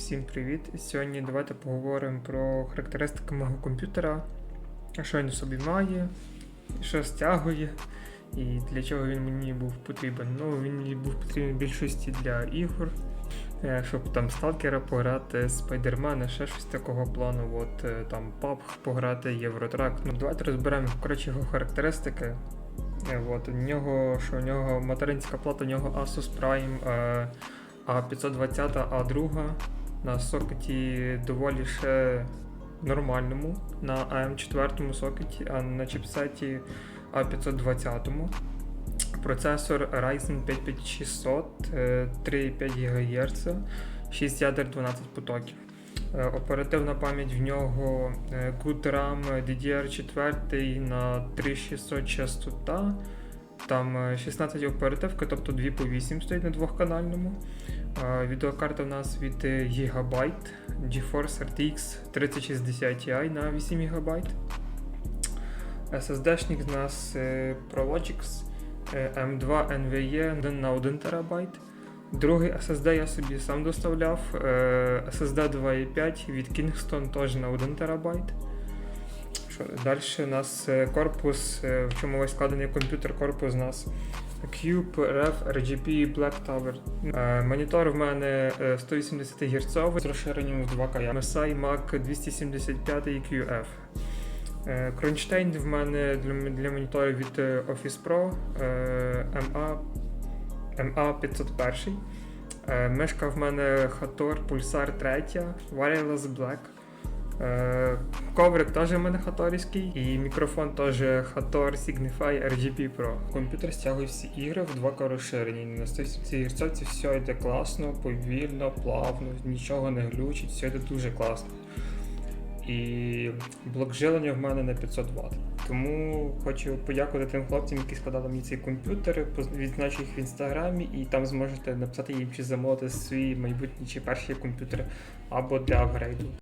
Всім привіт! Сьогодні давайте поговоримо про характеристики мого комп'ютера, що він у собі має, що стягує і для чого він мені був потрібен. Ну, він мені був потрібен в більшості для ігор, е, щоб там сталкера пограти, спайдермена, ще щось такого плану, от е, там PUBG пограти, Євротрак. Ну, давайте розберемо коротше його характеристики. Е, От, у нього, що у нього материнська плата, у нього Asus Prime е, A520, A2 на сокеті доволі ще нормальному, на AM4 сокеті, а на чіпсеті A520. Процесор Ryzen 55600, е, 3,5 ГГц, 6 ядер 12 потоків. Е, Оперативна пам'ять в нього е, RAM DDR4 на 3600 частота. Там е, 16 оперативки, тобто 2 по 8 стоїть на двохканальному. Відеокарта в нас від е, Gigabyte GeForce RTX 3060 Ti на 8 ГБ. SSD-шник в нас е, ProLogix е, M2 NVE на 1 ТБ. Другий SSD я собі сам доставляв. SSD 2.5 від Kingston теж на 1 ТБ. Далі у нас корпус, в чому весь складений комп'ютер, корпус у нас Cube Rev RGB Black Tower. Е, Монітор в мене е, 180 Гц з розширенням в 2К. MSI Mac 275 QF. Е, Кронштейн в мене для, для моніторів від е, Office Pro е, MA, MA 501. Е, Мишка в мене Hator Pulsar 3, Wireless Black. Е, Коврик теж в мене хаторівський, і мікрофон теж Hator Signify RGB Pro. Комп'ютер стягує всі ігри в 2К розширенні. На 170 Гц все йде класно, повільно, плавно, нічого не глючить, все йде дуже класно. І блок жилення в мене на 500 Вт. Тому хочу подякувати тим хлопцям, які складали мені цей комп'ютер, відзначу їх в інстаграмі, і там зможете написати їм чи замовити свій майбутній чи перший комп'ютер або для апгрейду.